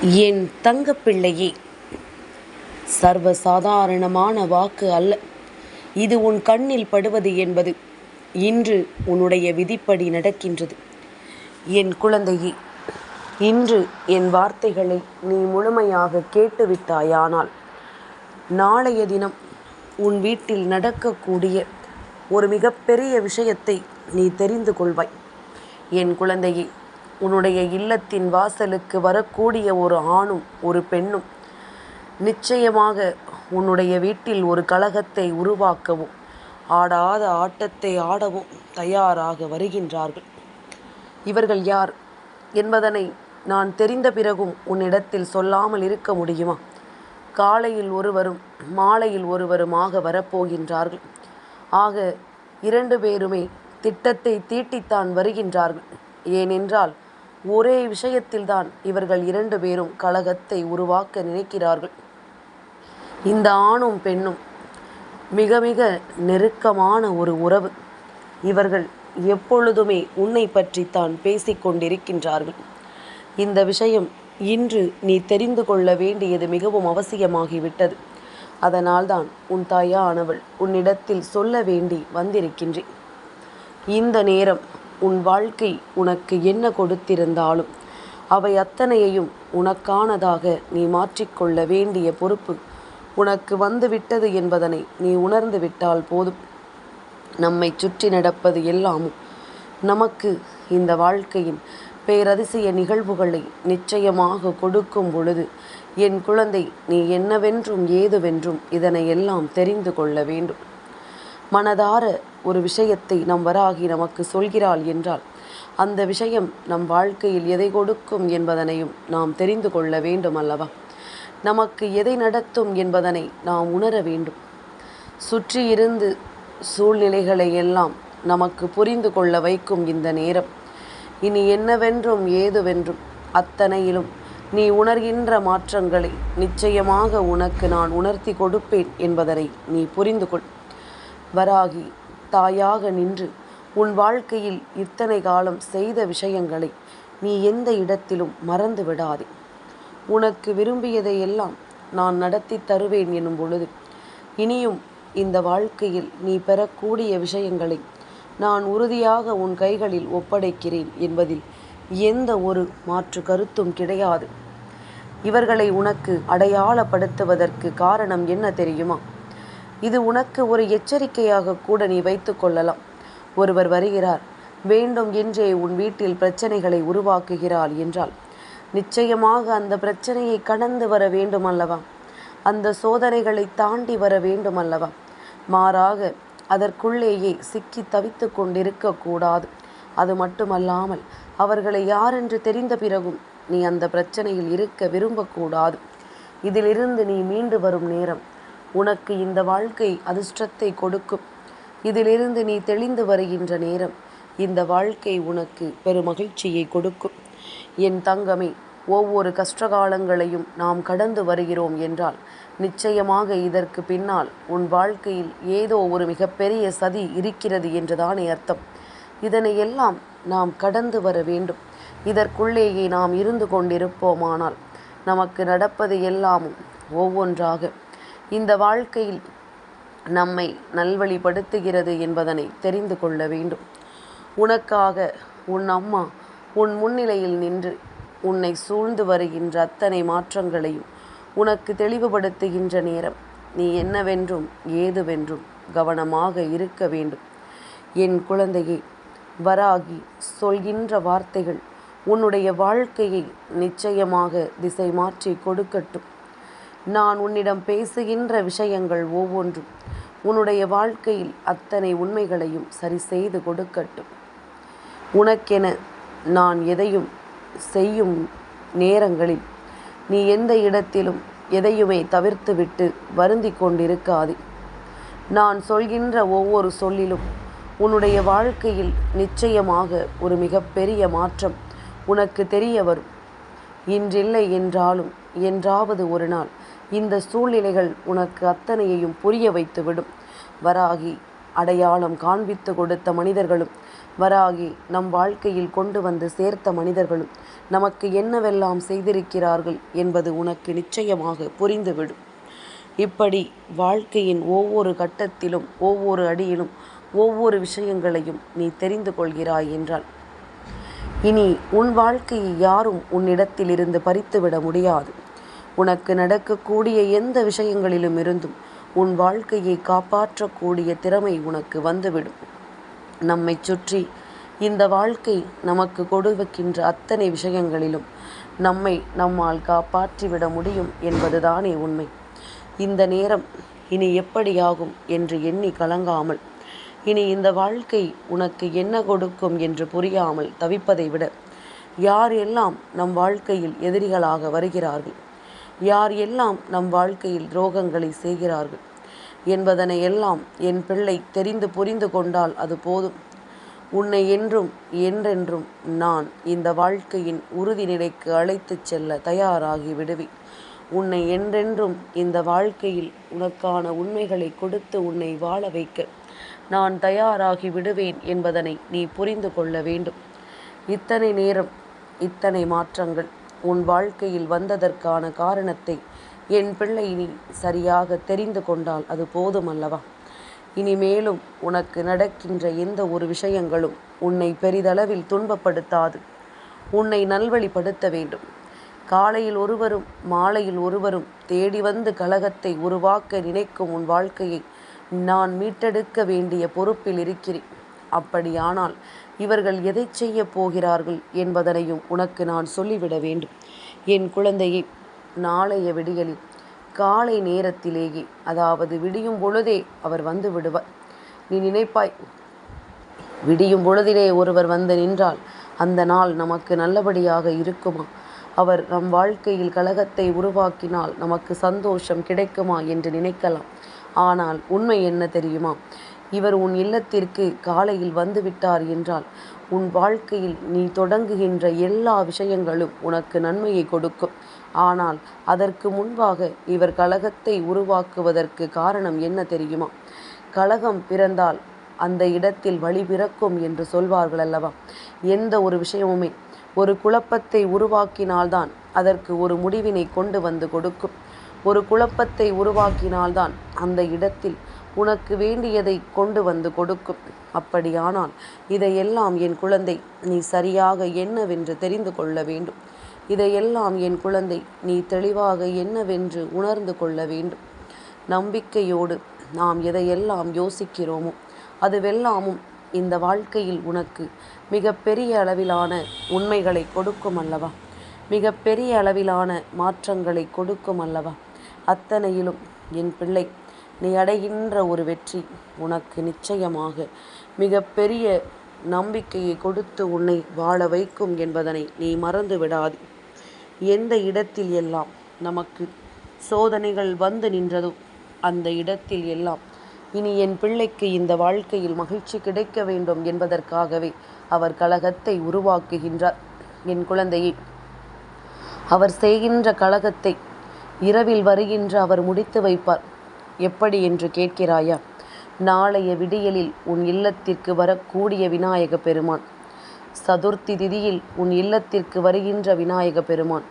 என் தங்கப்பிள்ளையே சர்வசாதாரணமான வாக்கு அல்ல. இது உன் கண்ணில் படுவது என்பது இன்று உன்னுடைய விதிப்படி நடக்கின்றது. என் குழந்தையே இன்று என் வார்த்தைகளை நீ முழுமையாக கேட்டுவிட்டாயானால் நாளைய தினம் உன் வீட்டில் நடக்கக்கூடிய ஒரு மிகப்பெரிய விஷயத்தை நீ தெரிந்து கொள்வாய். என் குழந்தையை உன்னுடைய இல்லத்தின் வாசலுக்கு வரக்கூடிய ஒரு ஆணும் ஒரு பெண்ணும் நிச்சயமாக உன்னுடைய வீட்டில் ஒரு கலகத்தை உருவாக்கவும் ஆடாத ஆட்டத்தை ஆடவும் தயாராக வருகின்றார்கள். இவர்கள் யார் என்பதனை நான் தெரிந்த பிறகும் உன்னிடத்தில் சொல்லாமல் இருக்க முடியுமா? காலையில் ஒருவரும் மாலையில் ஒருவருமாக வரப்போகின்றார்கள். ஆக இரண்டு பேருமே திட்டத்தை தீட்டித்தான் வருகின்றார்கள். ஏனென்றால் ஒரே விஷயத்தில்தான் இவர்கள் இரண்டு பேரும் கழகத்தை உருவாக்க நினைக்கிறார்கள். இந்த ஆணும் பெண்ணும் மிக மிக நெருக்கமான ஒரு உறவு. இவர்கள் எப்பொழுதுமே உன்னை பற்றித்தான் பேசிக்கொண்டிருக்கின்றார்கள் இந்த விஷயம் இன்று நீ தெரிந்து கொள்ள வேண்டியது மிகவும் அவசியமாகிவிட்டது. அதனால்தான் உன் தாயானவள் உன்னிடத்தில் சொல்ல வேண்டி வந்திருக்கின்றேன். இந்த நேரம் உன் வாழ்க்கை உனக்கு என்ன கொடுத்திருந்தாலும் அவை அத்தனையையும் உனக்கானதாக நீ மாற்றிக்கொள்ள வேண்டிய பொறுப்பு உனக்கு வந்துவிட்டது என்பதனை நீ உணர்ந்து விட்டால் போதும். நம்மை சுற்றி நடப்பது எல்லாமும் நமக்கு இந்த வாழ்க்கையின் பேரதிசய நிகழ்வுகளை நிச்சயமாக கொடுக்கும் பொழுது என் குழந்தை நீ என்னவென்றும் ஏதுவென்றும் இதனை எல்லாம் தெரிந்து கொள்ள வேண்டும். மனதார ஒரு விஷயத்தை நம் வராகி நமக்கு சொல்கிறாள் என்றால் அந்த விஷயம் நம் வாழ்க்கையில் எதை கொடுக்கும் என்பதனையும் நாம் தெரிந்து கொள்ள வேண்டும் அல்லவா? நமக்கு எதை நடத்தும் என்பதனை நாம் உணர வேண்டும். சுற்றி இருந்து சூழ்நிலைகளை எல்லாம் நமக்கு புரிந்து கொள்ள வைக்கும் இந்த நேரம். இனி என்னவென்றும் ஏதுவென்றும் அத்தனையிலும் நீ உணர்கின்ற மாற்றங்களை நிச்சயமாக உனக்கு நான் உணர்த்தி கொடுப்பேன் என்பதனை நீ புரிந்து கொள். வராகி தாயாக நின்று உன் வாழ்க்கையில் இத்தனை காலம் செய்த விஷயங்களை நீ எந்த இடத்திலும் மறந்து விடாதே. உனக்கு விரும்பியதை எல்லாம் நான் நடத்தி தருவேன் எனும் பொழுது இனியும் இந்த வாழ்க்கையில் நீ பெறக்கூடிய விஷயங்களை நான் உறுதியாக உன் கைகளில் ஒப்படைக்கிறேன் என்பதில் எந்த ஒரு மாற்று கருத்தும் கிடையாது. இவர்களை உனக்கு அடையாளப்படுத்துவதற்கு காரணம் என்ன தெரியுமா? இது உனக்கு ஒரு எச்சரிக்கையாக கூட நீ வைத்து கொள்ளலாம். ஒருவர் வருகிறார் வேண்டும் என்றே உன் வீட்டில் பிரச்சனைகளை உருவாக்குகிறாள் என்றால் நிச்சயமாக அந்த பிரச்சனையை கடந்து வர வேண்டும் அல்லவா? அந்த சோதனைகளை தாண்டி வர வேண்டும் அல்லவா? மாறாக அதற்குள்ளேயே சிக்கி தவித்து கொண்டிருக்க கூடாது. அது மட்டுமல்லாமல் அவர்களை யாரென்று தெரிந்த பிறகும் நீ அந்த பிரச்சனையில் இருக்க விரும்பக்கூடாது இதிலிருந்து நீ மீண்டு வரும் நேரம் உனக்கு இந்த வாழ்க்கை அதிர்ஷ்டத்தை கொடுக்கும். இதிலிருந்து நீ தெளிந்து வருகின்ற நேரம் இந்த வாழ்க்கை உனக்கு பெருமகிழ்ச்சியை கொடுக்கும். என் தங்கமே ஒவ்வொரு கஷ்டகாலங்களையும் நாம் கடந்து வருகிறோம் என்றால் நிச்சயமாக இதற்கு பின்னால் உன் வாழ்க்கையில் ஏதோ ஒரு மிகப்பெரிய சதி இருக்கிறது என்றுதானே அர்த்தம். இதனை எல்லாம் நாம் கடந்து வர வேண்டும். இதற்குள்ளேயே நாம் இருந்து கொண்டிருப்போமானால் நமக்கு நடப்பது எல்லாமும் ஒவ்வொன்றாக. இந்த வாழ்க்கையில் நம்மை நல்வழிப்படுத்துகிறது என்பதனை தெரிந்து கொள்ள வேண்டும். உனக்காக உன் அம்மா உன் முன்னிலையில் நின்று உன்னை சூழ்ந்து வருகின்ற அத்தனை மாற்றங்களையும் உனக்கு தெளிவுபடுத்துகின்ற நேரம் நீ என்னவென்றும் ஏதுவென்றும் கவனமாக இருக்க வேண்டும். என் குழந்தையை வராகி சொல்கின்ற வார்த்தைகள் உன்னுடைய வாழ்க்கையை நிச்சயமாக திசை மாற்றி கொடுக்கட்டும். நான் உன்னிடம் பேசுகின்ற விஷயங்கள் ஒவ்வொன்றும் உன்னுடைய வாழ்க்கையில் அத்தனை உண்மைகளையும் சரி செய்து கொடுக்கட்டும். உனக்கென நான் எதையும் செய்யும் நேரங்களில் நீ எந்த இடத்திலும் எதையுமே தவிர்த்துவிட்டு வருந்தி கொண்டிருக்காதே. நான் சொல்கின்ற ஒவ்வொரு சொல்லிலும் உன்னுடைய வாழ்க்கையில் நிச்சயமாக ஒரு மிகப்பெரிய மாற்றம் உனக்கு தெரிய வரும். இன்றில்லை என்றாலும் என்றாவது ஒரு நாள் இந்த சூழ்நிலைகள் உனக்கு அத்தனையையும் புரிய வைத்துவிடும். வராகி அடையாளம் காண்பித்து கொடுத்த மனிதர்களும் வராகி நம் வாழ்க்கையில் கொண்டு வந்து சேர்த்த மனிதர்களும் நமக்கு என்னவெல்லாம் செய்திருக்கிறார்கள் என்பது உனக்கு நிச்சயமாக புரிந்துவிடும். இப்படி வாழ்க்கையின் ஒவ்வொரு கட்டத்திலும் ஒவ்வொரு அடியிலும் ஒவ்வொரு விஷயங்களையும் நீ தெரிந்து கொள்கிறாய் என்றால் இனி உன் வாழ்க்கையை யாரும் உன்னிடத்திலிருந்து பறித்துவிட முடியாது. உனக்கு நடக்கக்கூடிய எந்த விஷயங்களிலும் இருந்தும் உன் வாழ்க்கையை காப்பாற்றக்கூடிய திறமை உனக்கு வந்துவிடும். நம்மை சுற்றி இந்த வாழ்க்கை நமக்கு கொடுக்கின்ற அத்தனை விஷயங்களிலும் நம்மை நம்மால் காப்பாற்றிவிட முடியும் என்பதுதானே உண்மை. இந்த நேரம் இனி எப்படியாகும் என்று எண்ணி கலங்காமல் இனி இந்த வாழ்க்கை உனக்கு என்ன கொடுக்கும் என்று புரியாமல் தவிப்பதை விட யார் எல்லாம் நம் வாழ்க்கையில் எதிரிகளாக வருகிறார்கள் யார் எல்லாம் நம் வாழ்க்கையில் துரோகங்களை செய்கிறார்கள் என்பதனை எல்லாம் என் பிள்ளை தெரிந்து புரிந்து கொண்டால் அது போதும். உன்னை என்றும் என்றென்றும் நான் இந்த வாழ்க்கையின் உறுதி நிலைக்கு அழைத்துச் செல்ல தயாராகி விடுவேன். உன்னை என்றென்றும் இந்த வாழ்க்கையில் உனக்கான உண்மைகளை கொடுத்து உன்னை வாழ வைக்க நான் தயாராகி விடுவேன் என்பதனை நீ புரிந்து கொள்ள வேண்டும். இத்தனை நேரம் இத்தனை மாற்றங்கள் உன் வாழ்க்கையில் வந்ததற்கான காரணத்தை என் பிள்ளை நீ சரியாக தெரிந்து கொண்டால் அது போதும் அல்லவா? இனிமேலும் உனக்கு நடக்கின்ற எந்த ஒரு விஷயங்களும் உன்னை பெரிதளவில் துன்பப்படுத்தாது. உன்னை நல்வழிப்படுத்த வேண்டும். காலையில் ஒருவரும் மாலையில் ஒருவரும் தேடி வந்து கலகத்தை உருவாக்க நினைக்கும் உன் வாழ்க்கையை நான் மீட்டெடுக்க வேண்டிய பொறுப்பில் இருக்கிறேன். அப்படியானால் இவர்கள் எதை செய்ய போகிறார்கள் என்பதனையும் உனக்கு நான் சொல்லிவிட வேண்டும். என் குழந்தையை நாளைய விடியலில் காலை நேரத்திலேயே அதாவது விடியும் பொழுதே அவர் வந்து விடுவார். நீ நினைப்பாய் விடியும் பொழுதிலே ஒருவர் வந்து நின்றால் அந்த நாள் நமக்கு நல்லபடியாக இருக்குமா? அவர் நம் வாழ்க்கையில் கழகத்தை உருவாக்கினால் நமக்கு சந்தோஷம் கிடைக்குமா என்று நினைக்கலாம். ஆனால் உண்மை என்ன தெரியுமா? இவர் உன் இல்லத்திற்கு காலையில் வந்துவிட்டார் என்றால் உன் வாழ்க்கையில் நீ தொடங்குகின்ற எல்லா விஷயங்களும் உனக்கு நன்மையை கொடுக்கும். ஆனால் அதற்கு முன்பாக இவர் கலகத்தை உருவாக்குவதற்கு காரணம் என்ன தெரியுமா? கலகம் பிறந்தால் அந்த இடத்தில் வழி பிறக்கும் என்று சொல்வார்கள் அல்லவா? எந்த ஒரு விஷயமுமே ஒரு குழப்பத்தை உருவாக்கினால்தான் அதற்கு ஒரு முடிவினை கொண்டு வந்து கொடுக்கும். ஒரு குழப்பத்தை உருவாக்கினால்தான் அந்த இடத்தில் உனக்கு வேண்டியதை கொண்டு வந்து கொடுக்கும். அப்படியானால் இதையெல்லாம் என் குழந்தை நீ சரியாக என்னவென்று தெரிந்து கொள்ள வேண்டும். இதையெல்லாம் என் குழந்தை நீ தெளிவாக என்னவென்று உணர்ந்து கொள்ள வேண்டும். நம்பிக்கையோடு நாம் எதையெல்லாம் யோசிக்கிறோமோ அதுவெல்லாமும் இந்த வாழ்க்கையில் உனக்கு மிக பெரிய அளவிலான உண்மைகளை கொடுக்கும் அல்லவா? மிக பெரிய அளவிலான மாற்றங்களை கொடுக்கும் அல்லவா? அத்தனையிலும் என் பிள்ளை நீ அடைகின்ற ஒரு வெற்றி உனக்கு நிச்சயமாக மிக பெரிய நம்பிக்கையை கொடுத்து உன்னை வாழ வைக்கும் என்பதனை நீ மறந்து விடாது. எந்த இடத்தில் எல்லாம் நமக்கு சோதனைகள் வந்து நின்றதோ அந்த இடத்தில் எல்லாம் இனி என் பிள்ளைக்கு இந்த வாழ்க்கையில் மகிழ்ச்சி கிடைக்க வேண்டும் என்பதற்காகவே அவர் கழகத்தை உருவாக்குகின்றார். என் குழந்தையை அவர் செய்கின்ற கழகத்தை இரவில் வருகின்ற அவர் முடித்து வைப்பார். எப்படி என்று கேட்கிறாயா? நாளைய விடியலில் உன் இல்லத்திற்கு வரக்கூடிய விநாயக பெருமான். சதுர்த்தி திதியில் உன் இல்லத்திற்கு வருகின்ற விநாயக பெருமான்.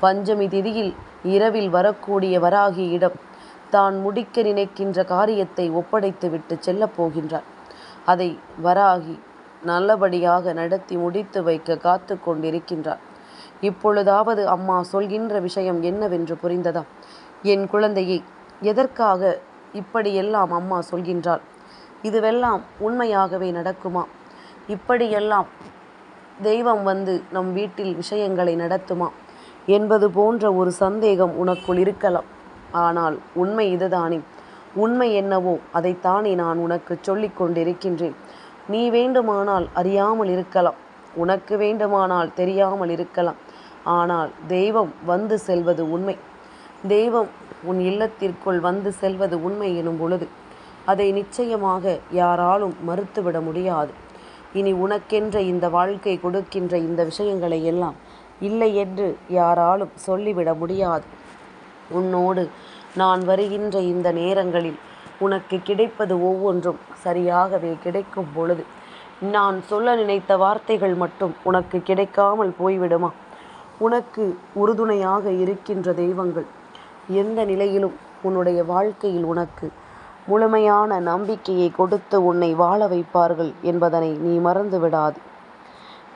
பஞ்சமி திதியில் இரவில் வரக்கூடிய வராகியிடம் தான் முடிக்க நினைக்கின்ற காரியத்தை ஒப்படைத்துவிட்டு செல்லப் போகின்றார். அதை வராகி நல்லபடியாக நடத்தி முடித்து வைக்க காத்து கொண்டிருக்கின்றார். இப்பொழுதாவது அம்மா சொல்கின்ற விஷயம் என்னவென்று புரிந்ததா? என் குழந்தையை எதற்காக இப்படியெல்லாம் அம்மா சொல்கின்றாள்? இதுவெல்லாம் உண்மையாகவே நடக்குமா? இப்படியெல்லாம் தெய்வம் வந்து நம் வீட்டில் விஷயங்களை நடத்துமா? என்பது போன்ற ஒரு சந்தேகம் உனக்குள் இருக்கலாம். ஆனால் உண்மை இதுதானே. உண்மை என்னவோ அதைத்தானே நான் உனக்கு சொல்லிக் கொண்டிருக்கின்றேன். நீ வேண்டுமானால் அறியாமல் இருக்கலாம். உனக்கு வேண்டுமானால் தெரியாமல் இருக்கலாம். ஆனால் தெய்வம் வந்து செல்வது உண்மை. தெய்வம் உன் இல்லத்திற்குள் வந்து செல்வது உண்மை எனும் பொழுது அதை நிச்சயமாக யாராலும் மறுத்துவிட முடியாது. இனி உனக்கென்ற இந்த வாழ்க்கை கொடுக்கின்ற இந்த விஷயங்களை எல்லாம் இல்லை என்று யாராலும் சொல்லிவிட முடியாது. உன்னோடு நான் வருகின்ற இந்த நேரங்களில் உனக்கு கிடைப்பது ஒவ்வொன்றும் சரியாகவே கிடைக்கும் பொழுது நான் சொல்ல நினைத்த வார்த்தைகள் மட்டும் உனக்கு கிடைக்காமல் போய்விடுமா? உனக்கு உறுதுணையாக இருக்கின்ற தெய்வங்கள் எந்த நிலையிலும் உன்னுடைய வாழ்க்கையில் உனக்கு முழுமையான நம்பிக்கையை கொடுத்து உன்னை வாழ வைப்பார்கள் என்பதனை நீ மறந்து விடாது.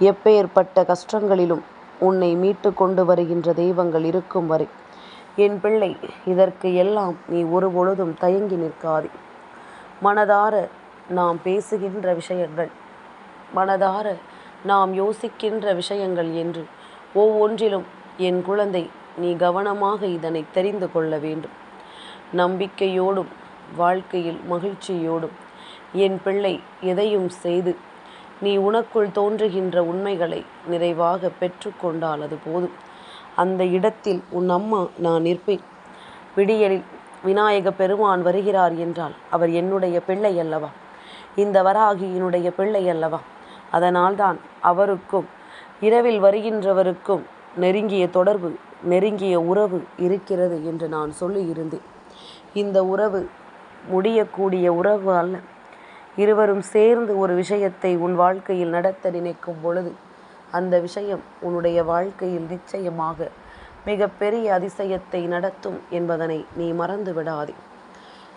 எப்பேற்பட்ட கஷ்டங்களிலும் உன்னை மீட்டு கொண்டு வருகின்ற தெய்வங்கள் இருக்கும் வரை என் பிள்ளை இதற்கு எல்லாம் நீ ஒரு பொழுதும் தயங்கி நிற்காதே. மனதார நாம் பேசுகின்ற விஷயங்கள் மனதார நாம் யோசிக்கின்ற விஷயங்கள் என்று ஒவ்வொன்றிலும் என் குழந்தை நீ கவனமாக இதனை தெரிந்து கொள்ள வேண்டும். நம்பிக்கையோடும் வாழ்க்கையில் மகிழ்ச்சியோடும் என் பிள்ளை எதையும் செய்து நீ உனக்குள் தோன்றுகின்ற உண்மைகளை நிறைவாக பெற்றுக்கொண்டால் அது போதும். அந்த இடத்தில் உன் அம்மா நான் நிற்பேன். விடியலில் விநாயக பெருமான் வருகிறார் என்றால் அவர் என்னுடைய பிள்ளை அல்லவா? இந்த வராகியினுடைய பிள்ளை அல்லவா? அதனால்தான் அவருக்கும் இரவில் வருகின்றவருக்கும் நெருங்கிய தொடர்பு நெருங்கிய உறவு இருக்கிறது என்று நான் சொல்லியிருந்தேன். இந்த உறவு முடியக்கூடிய உறவு அல்ல. இருவரும் சேர்ந்து ஒரு விஷயத்தை உன் வாழ்க்கையில் நடத்த நினைக்கும் பொழுது அந்த விஷயம் உன்னுடைய வாழ்க்கையில் நிச்சயமாக மிகப்பெரிய அதிசயத்தை நடத்தும் என்பதனை நீ மறந்து விடாதே.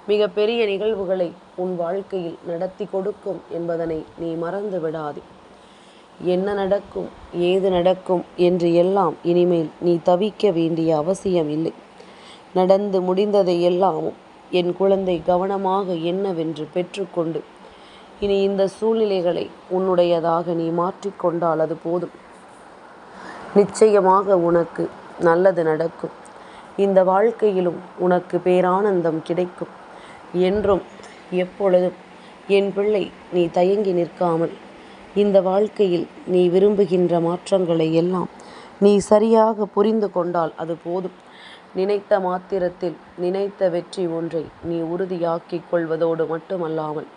மிகப்பெரிய நிகழ்வுகளை உன் வாழ்க்கையில் நடத்தி கொடுக்கும் என்பதனை நீ மறந்து விடாதே. என்ன நடக்கும் ஏது நடக்கும் என்று எல்லாம் இனிமேல் நீ தவிக்க வேண்டிய அவசியம் இல்லை. நடந்து முடிந்ததை எல்லாமும் என் குழந்தை கவனமாக என்னவென்று பெற்றுக்கொண்டு இனி இந்த சூழ்நிலைகளை உன்னுடையதாக நீ மாற்றிக்கொண்டால் அது போதும். நிச்சயமாக உனக்கு நல்லது நடக்கும். இந்த வாழ்க்கையிலும் உனக்கு பேரானந்தம் கிடைக்கும். என்றும் எப்பொழுதும் என் பிள்ளை நீ தயங்கி நிற்காமல் இந்த வாழ்க்கையில் நீ விரும்புகின்ற மாற்றங்களை எல்லாம் நீ சரியாக புரிந்து கொண்டால் அது போதும். நினைத்த மாத்திரத்தில் நினைத்த வெற்றி ஒன்றை நீ உறுதியாக்கிக் கொள்வதோடு மட்டுமல்லாமல்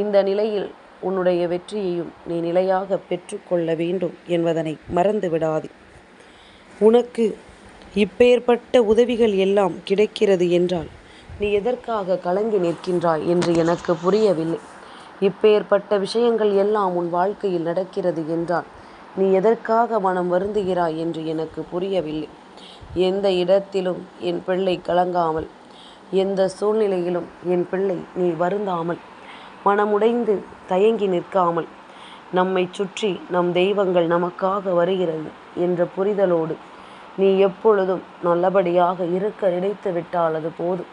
இந்த நிலையில் உன்னுடைய வெற்றியையும் நீ நிலையாக பெற்றுக்கொள்ள வேண்டும் என்பதனை மறந்து விடாதே. உனக்கு இப்பேற்பட்ட உதவிகள் எல்லாம் கிடைக்கிறது என்றால் நீ எதற்காக கலங்கி நிற்கின்றாய் என்று எனக்கு புரியவில்லை. இப்பேற்பட்ட விஷயங்கள் எல்லாம் உன் வாழ்க்கையில் நடக்கிறது என்றால் நீ எதற்காக மனம் வருந்துகிறாய் என்று எனக்கு புரியவில்லை. எந்த இடத்திலும் என் பிள்ளை கலங்காமல் எந்த சூழ்நிலையிலும் என் பிள்ளை நீ வருந்தாமல் மனமுடைந்து தயங்கி நிற்காமல் நம்மை சுற்றி நம் தெய்வங்கள் நமக்காக வருகிறது என்ற புரிதலோடு நீ எப்பொழுதும் நல்லபடியாக இருக்க நினைத்து விட்டால் அது போதும்.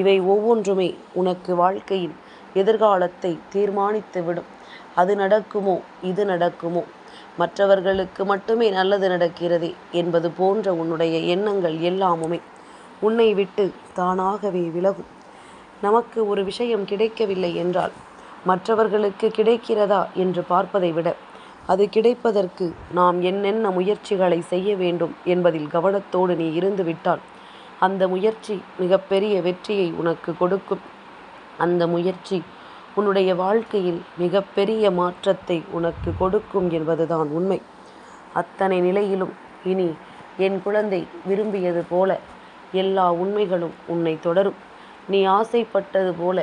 இவை ஒவ்வொன்றுமே உனக்கு வாழ்க்கையில் எதிர்காலத்தை தீர்மானித்துவிடும். அது நடக்குமோ? இது நடக்குமோ? மற்றவர்களுக்கு மட்டுமே நல்லது நடக்கிறதே என்பது போன்ற உன்னுடைய எண்ணங்கள் எல்லாமுமே உன்னை விட்டு தானாகவே விலகும். நமக்கு ஒரு விஷயம் கிடைக்கவில்லை என்றால் மற்றவர்களுக்கு கிடைக்கிறதா என்று பார்ப்பதை விட அது கிடைப்பதற்கு நாம் என்னென்ன முயற்சிகளை செய்ய வேண்டும் என்பதில் கவனத்தோடு நீ இருந்துவிட்டால் அந்த முயற்சி மிகப்பெரிய வெற்றியை உனக்கு கொடுக்கும். அந்த முயற்சி உன்னுடைய வாழ்க்கையில் மிகப்பெரிய மாற்றத்தை உனக்கு கொடுக்கும் என்பதுதான் உண்மை. அத்தனை நிலையிலும் இனி என் குழந்தை விரும்பியது போல எல்லா உண்மைகளும் உன்னை தொடரும். நீ ஆசைப்பட்டது போல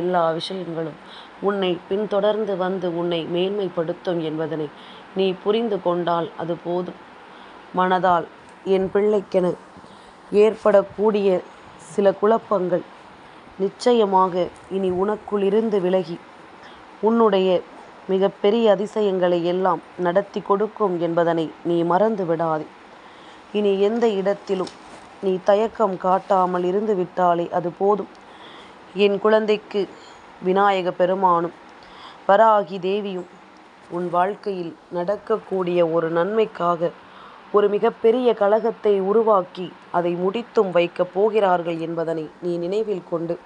எல்லா விஷயங்களும் உன்னை பின்தொடர்ந்து வந்து உன்னை மேன்மைப்படுத்தும் என்பதனை நீ புரிந்து கொண்டால் அது போதும். மனதால் என் பிள்ளைக்கென ஏற்படக்கூடிய சில குழப்பங்கள் நிச்சயமாக இனி உனக்குள் இருந்து விலகி. உன்னுடைய மிகப்பெரிய அதிசயங்களை எல்லாம் நடத்தி கொடுக்கும் என்பதனை நீ மறந்து விடாதே. இனி எந்த இடத்திலும் நீ தயக்கம் காட்டாமல் இருந்து விட்டாலே அது போதும். என் குழந்தைக்கு விநாயக பெருமானும் வராகி தேவியும் உன் வாழ்க்கையில் நடக்கக்கூடிய ஒரு நன்மைக்காக ஒரு மிகப்பெரிய கழகத்தை உருவாக்கி அதை முடித்தும் வைக்கப் போகிறார்கள் என்பதனை நீ நினைவில் கொண்டு.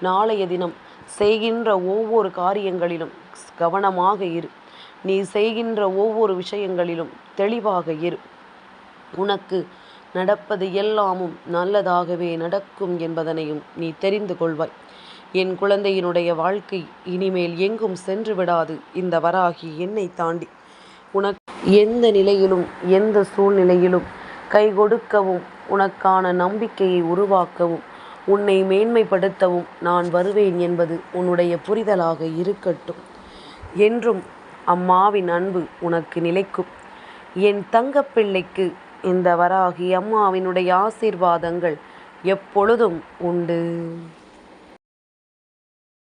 நாளைய தினம் செய்கின்ற ஒவ்வொரு காரியங்களிலும் கவனமாக இரு. நீ செய்கின்ற ஒவ்வொரு விஷயங்களிலும் தெளிவாக இரு. உனக்கு நடப்பது எல்லாமும் நல்லதாகவே நடக்கும் என்பதனையும் நீ தெரிந்து கொள்வாய். என் குழந்தையினுடைய வாழ்க்கை இனிமேல் எங்கும் சென்று விடாது. இந்த வராகி என்னை தாண்டி. உனக்கு எந்த நிலையிலும் எந்த சூழ்நிலையிலும் கை கொடுக்கவும் உனக்கான நம்பிக்கையை உருவாக்கவும் உன்னை மேன்மைப்படுத்தவும் நான் வருவேன் என்பது உன்னுடைய புரிதலாக இருக்கட்டும். என்றும் அம்மாவின் அன்பு உனக்கு நிலைக்கும். என் தங்கப்பிள்ளைக்கு இந்த வராகி அம்மாவினுடைய ஆசீர்வாதங்கள் எப்பொழுதும் உண்டு.